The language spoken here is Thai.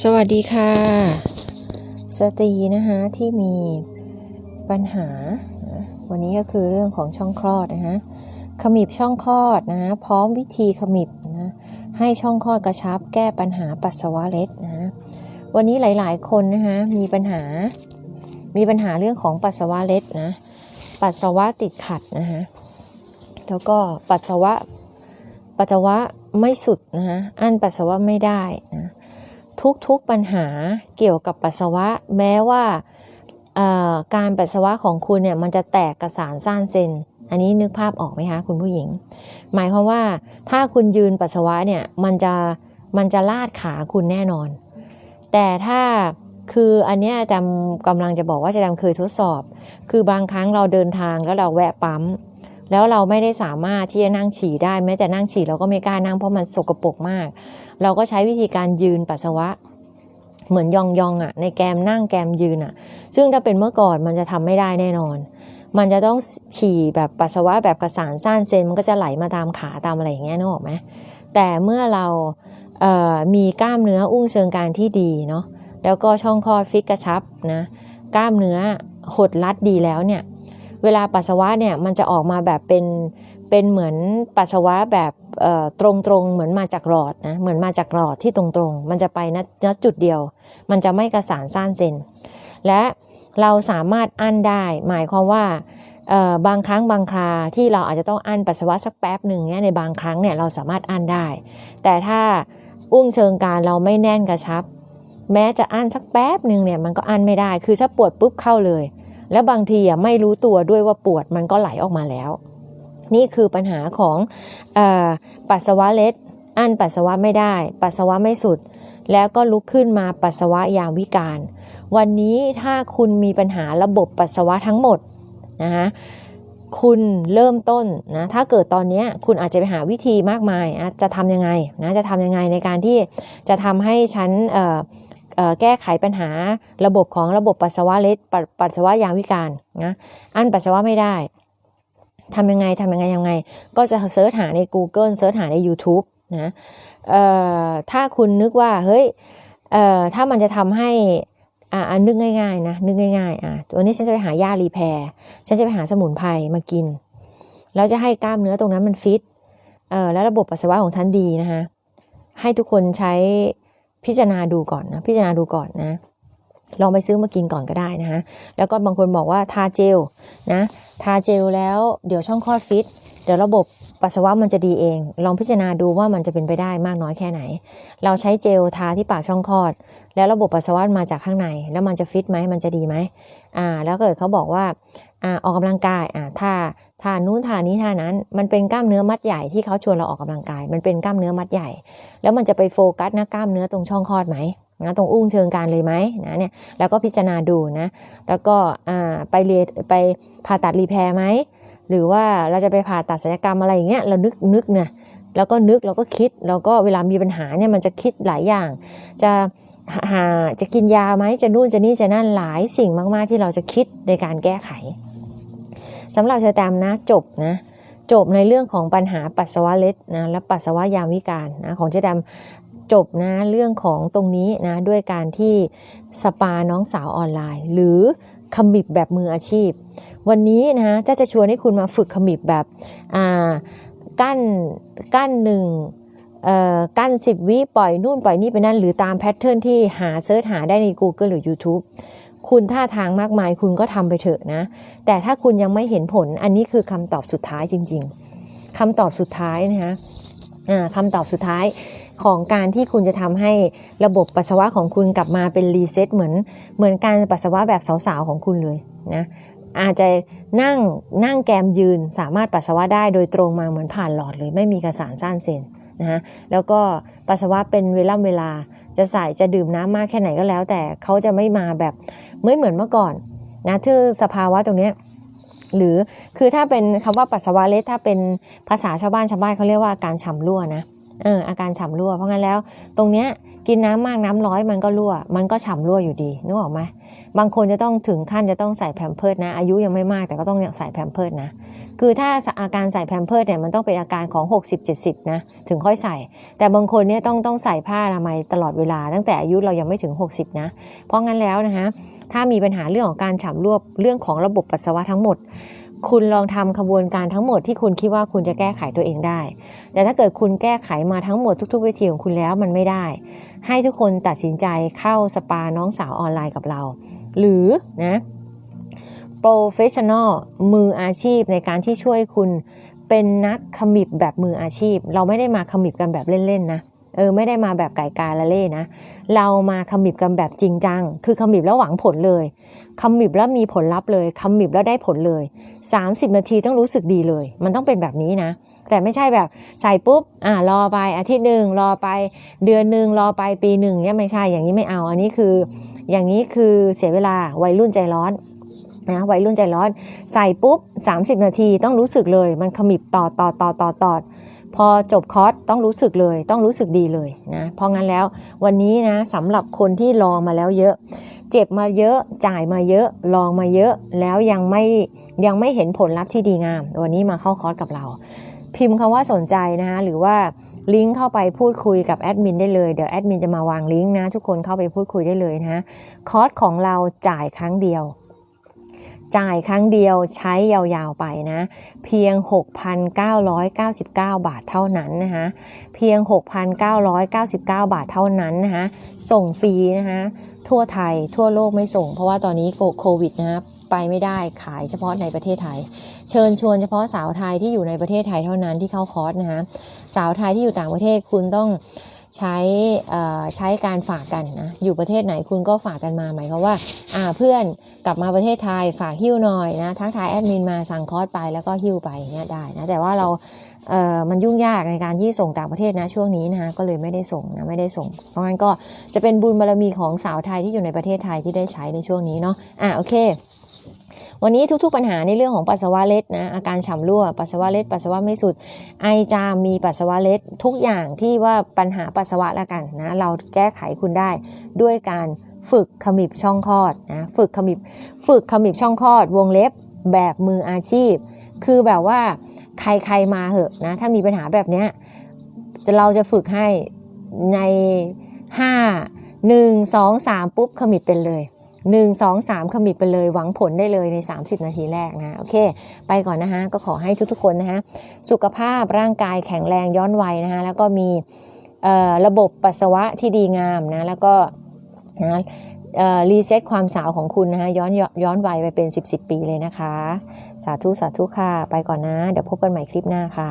สวัสดีค่ะ สตรีนะคะที่มีปัญหา วันนี้ก็คือเรื่องของช่องคลอดนะคะขมิบช่องคลอดนะพร้อมวิธีขมิบนะให้ช่องคลอดกระชับแก้ปัญหาปัสสาวะเล็ดนะวันนี้หลาย ๆ คนนะคะมีปัญหา มีปัญหาเรื่องของปัสสาวะเล็ดนะปัสสาวะติดขัดนะคะแล้วก็ปัสสาวะปัสสาวะ ไม่สุดนะคะอั้นปัสสาวะไม่ได้นะทุกๆปัญหาเกี่ยวกับปัสสาวะ แม้ว่าการปัสสาวะของคุณเนี่ยมันจะแตกกระสานซ่านเซนอันนี้นึกภาพออกไหมคะคุณผู้หญิง หมายความว่าถ้าคุณยืนปัสสาวะเนี่ยมันจะมันจะลาดขาคุณแน่นอน แต่ถ้าคืออันเนี้ยจำกำลังจะบอกว่าจะจำเคยทดสอบ คือบางครั้งเราเดินทางแล้วเราแวะปั๊ม แล้วเราไม่ได้สามารถที่จะนั่งฉี่ได้ แม้แต่นั่งฉี่เราก็ไม่กล้านั่งเพราะมันสกปรกมาก เราก็ใช้วิธีการยืนปัสสาวะ เหมือนยองยองอะ ในแกมนั่งแกมยืนอะ ซึ่งถ้าเป็นเมื่อก่อนมันจะทำไม่ได้แน่นอน มันจะต้องฉี่แบบปัสสาวะแบบกระสานซ่านเซนมันก็จะไหลมาตามขาตามอะไรอย่างเงี้ยนึกออกไหมแต่เมื่อเราเอ่อมีกล้ามเนื้ออุ้งเชิงกรานที่ดีเนาะแล้วก็ช่องคลอดฟิตกระชับนะกล้ามเนื้อหดรัดดีแล้วเนี่ย เวลาปัสสาวะเนี่ยมันจะออกมาแบบเป็นเป็นเหมือนปัสสาวะแบบตรงๆเหมือนมาจากหลอดนะเหมือนมาจากหลอดที่ตรงๆ มันจะไปณจุดเดียว มันจะไม่กระสานซ่านเซนและเราสามารถอั้นได้ หมายความว่าบางครั้งบางคราที่เราอาจจะต้องอั้นปัสสาวะสักแป๊บหนึ่งเนี่ยในบางครั้งเนี่ยเราสามารถอั้นได้ แต่ถ้าอุ้งเชิงกานเราไม่แน่นกระชับ แม้จะอั้นสักแป๊บหนึ่งเนี่ยมันก็อั้นไม่ได้ คือถ้าปวดปุ๊บเข้าเลย แล้วบางทีอะไม่รู้ตัวด้วยว่าปวดมันก็ไหลออกมาแล้ว นี่คือปัญหาของอปัสสาวะเล็ดอั้นปัสสาวะไม่ได้ ปัสสาวะไม่สุด แล้วก็ลุกขึ้นมาปัสสาวะยามวิการ วันนี้ถ้าคุณมีปัญหาระบบปัสสาวะทั้งหมดนะคะคุณเริ่มต้นนะถ้าเกิดตอนนี้คุณอาจจะไปหาวิธีมากมาย จะทำยังไงนะจะทำยังไงในการที่จะทำให้ฉันเแก้ไขปัญหาระบบของระบบปัสสาวะเล็ดป,ปัสสาวะยามวิการนะอั้นปัสสาวะไม่ได้ทำยังไงทำยังไงยังไง ก็จะเซิร์ชหาใน Google เซิร์ชหาใน YouTube นะถ้าคุณนึกว่าเฮ้ยถ้ามันจะทำให้อ่านึกง่ายๆนะนึกง่ายๆอะวันนี้ฉันจะไปหาหญ้ารีแพร์ฉันจะไปหาสมุนไพรมากิน แล้วจะให้กล้ามเนื้อตรงนั้นมันฟิตเอ่อแล้วระบบปัสสาวะของท่านดีนะคะให้ทุกคนใช้ พิจารณาดูก่อนนะพิจารณาดูก่อนนะลองไปซื้อมากินก่อนก็ได้นะคะแล้วก็บางคนบอกว่าทาเจลนะทาเจลแล้วเดี๋ยวช่องคลอดฟิตเดี๋ยวระบบปัสสาวะมันจะดีเอง ลองพิจารณาดูว่ามันจะเป็นไปได้มากน้อยแค่ไหน เราใช้เจลทาที่ปากช่องคลอด แล้วระบบปัสสาวะมาจากข้างใน แล้วมันจะฟิตไหมมันจะดีไหมอ่าแล้วเกิดเขาบอกว่าอ่าออกกำลังกายอ่าท่า ทานนู้นทานนี้ท่านั้น มันเป็นกล้ามเนื้อมัดใหญ่ที่เขาชวนเราออกกำลังกาย มันเป็นกล้ามเนื้อมัดใหญ่ แล้วมันจะไปโฟกัสนะกล้ามเนื้อตรงช่องคลอดไหมนะตรงอุ้งเชิงกรานเลยไหมนะเนี่ยแล้วก็พิจารณาดูนะ แล้วก็ไปเรียไปผ่าตัดรีแพร์ไหมหรือว่าเราจะไปผ่าตัดศัลยกรรมอะไรอย่างเงี้ยเรานึกนึกเนี่ยแล้วก็นึกแล้วก็คิดแล้วก็เวลามีปัญหาเนี่ยมันจะคิดหลายอย่าง จะหาจะกินยาไหมจะนู่นจะนี่จะนั่นหลายสิ่งมาก ๆ ที่เราจะคิดในการแก้ไข สำหรับเชอแตมนะจบนะจบในเรื่องของปัญหาปัสสาวะเล็ดนะและปัสสาวะยามวิการนะของเจดำจบนะเรื่องของตรงนี้นะด้วยการที่สปาน้องสาวออนไลน์ หรือขมิบแบบมืออาชีพ วันนี้นะจะจะชวนให้คุณมาฝึกขมิบแบบอ่ากั้นกั้นหนึ่งเออกั้นสิบวิปล่อยนู่นปล่อยนี่ไปนั่นหรือตามแพทเทิร์นที่หาเซิร์ชหาได้ใน Google หรือ YouTube คุณท่าทางมากมายคุณก็ทำไปเถอะนะ แต่ถ้าคุณยังไม่เห็นผลอันนี้คือคำตอบสุดท้ายจริง ๆคำตอบสุดท้ายนะคะคำตอบสุดท้ายของการที่คุณจะทำให้ระบบปัสสาวะของคุณกลับมาเป็นรีเซ็ตเหมือนเหมือนการปัสสาวะแบบสาวๆของคุณเลยนะอาจจะนั่งนั่งแกมยืนสามารถปัสสาวะได้โดยตรงมาเหมือนผ่านหลอดเลย ไม่มีกระสานซ่านเซน นะฮะแล้วก็ปัสสาวะเป็นเวลาเวลาจะใส่จะดื่มน้ำมากแค่ไหนก็แล้ว แต่เขาจะไม่มาแบบไม่เหมือนเมื่อก่อนนะที่สภาวะตรงนี้หรือคือถ้าเป็นคำว่าปัสสาวะเล็ดถ้าเป็นภาษาชาวบ้านชาวบ้านเขาเรียกว่าการฉ่ำรั่วนะ เอออาการฉ่ำรั่ว เพราะงั้นแล้ว ตรงเนี้ยกินน้ำมากน้ำน้อยมันก็รั่ว มันก็ฉ่ำรั่วอยู่ดีนึกออกไหมบางคนจะต้องถึงขั้นจะต้องใส่แพมเพิร์ดนะ อายุยังไม่มากแต่ก็ต้องใส่แพมเพิร์ดนะ คือถ้าอาการใส่แพมเพิร์ดเนี่ยมันต้องเป็นอาการของ 60-70 นะ ถึงค่อยใส่ แต่บางคนเนี่ยต้องต้องใส่ผ้าอนามัยตลอดเวลา ตั้งแต่อายุเรายังไม่ถึง 60 นะ เพราะงั้นแล้วนะคะถ้ามีปัญหาเรื่องของการฉ่ำรั่วเรื่องของระบบปัสสาวะทั้งหมด คุณลองทำขบวนการทั้งหมดที่คุณคิดว่าคุณจะแก้ไขตัวเองได้ แต่ถ้าเกิดคุณแก้ไขมาทั้งหมดทุก ๆ วิธีของคุณแล้วมันไม่ได้ ให้ทุกคนตัดสินใจเข้าสปาน้องสาวออนไลน์กับเรา หรือนะโปรเฟชชั่นอลมืออาชีพในการที่ช่วยคุณเป็นนักขมิบแบบมืออาชีพ เราไม่ได้มาขมิบกันแบบเล่น ๆ นะ ออไม่ได้มาแบบไก่กาละเล่นะ เรามาขมิบกันแบบจริงจัง คือขมิบแล้วหวังผลเลยขมิบแล้วมีผลลัพธ์เลยขมิบแล้วได้ผลเลย 30 นาทีต้องรู้สึกดีเลย มันต้องเป็นแบบนี้นะ แต่ไม่ใช่แบบใส่ปุ๊บอ่ารอไปอาทิตย์หนึ่งรอไปเดือนหนึ่งรอไปปีหนึ่งเนี่ยไม่ใช่อย่างนี้ไม่เอา อันนี้คือ อย่างนี้คือเสียเวลาวัยรุ่นใจร้อนนะวัยรุ่นใจร้อน ใส่ปุ๊บ 30 นาทีต้องรู้สึกเลย มันขมิบต่อต่อต่อต่อต่อ พอจบคอร์สต้องรู้สึกเลย ต้องรู้สึกดีเลยนะเพราะงั้นแล้ววันนี้นะสำหรับคนที่ลองมาแล้วเยอะ เจ็บมาเยอะจ่ายมาเยอะ ลองมาเยอะแล้วยังไม่ยังไม่เห็นผลลัพธ์ที่ดีงาม วันนี้มาเข้าคอร์สกับเรา พิมพ์คำว่าสนใจนะคะหรือว่าลิงก์เข้าไปพูดคุยกับแอดมินได้เลยเดี๋ยวแอดมินจะมาวางลิงก์นะทุกคนเข้าไปพูดคุยได้เลยนะคอร์สของเราจ่ายครั้งเดียว จ่ายครั้งเดียวใช้ยาวๆไปนะ เพียง 6,999 บาทเท่านั้นนะคะเพียง 6,999 บาทเท่านั้นนะคะส่งฟรีนะคะทั่วไทยทั่วโลกไม่ส่ง เพราะว่าตอนนี้โควิดนะคะไปไม่ได้ขายเฉพาะในประเทศไทย เชิญชวนเฉพาะสาวไทยที่อยู่ในประเทศไทยเท่านั้นที่เข้าคอร์สนะคะสาวไทยที่อยู่ต่างประเทศคุณต้อง ใช้ใช้การฝากกันนะอยู่ประเทศไหนคุณก็ฝากกันมาหมายความว่าเพื่อนกลับมาประเทศไทยฝากหิ้วหน่อยนะทักทายแอดมินมาสั่งคอร์สไปแล้วก็หิ้วไปเนี่ยได้นะแต่ว่าเราเอ่อมันยุ่งยากในการที่ส่งต่างประเทศนะช่วงนี้นะคะก็เลยไม่ได้ส่งนะไม่ได้ส่ง เพราะงั้นก็จะเป็นบุญบารมีของสาวไทยที่อยู่ในประเทศไทยที่ได้ใช้ในช่วงนี้เนาะอะโอเค วันนี้ทุกๆปัญหาในเรื่องของปัสสาวะเล็ดนะอาการฉ่ำรั่วปัสสาวะเล็ดปัสสาวะไม่สุด ไอจามมีปัสสาวะเล็ดทุกอย่างที่ว่าปัญหาปัสสาวะแล้วกันนะเราแก้ไขคุณได้ด้วยการฝึกขมิบช่องคลอดนะฝึกขมิบฝึกขมิบช่องคลอด วงเล็บแบบมืออาชีพ คือแบบว่าใครๆมาเหอะนะถ้ามีปัญหาแบบเนี้ยจะเราจะฝึกให้ใน 5 1 2 3 ปุ๊บขมิบเป็นเลย 1 2 3 ขมิบไปเลยหวังผลได้เลยใน 30 นาทีแรกนะโอเค ไปก่อนนะคะก็ขอให้ทุกๆคนนะคะสุขภาพร่างกายแข็งแรงย้อนวัยนะคะแล้วก็มีระบบปัสสาวะที่ดีงามนะแล้วก็นะรีเซ็ตความสาวของคุณนะคะย้อนย้อนวัยไปเป็น 10 10 ปีเลยนะคะ สาธุสาธุค่ะ ไปก่อนนะ เดี๋ยวพบกันใหม่คลิปหน้าค่ะ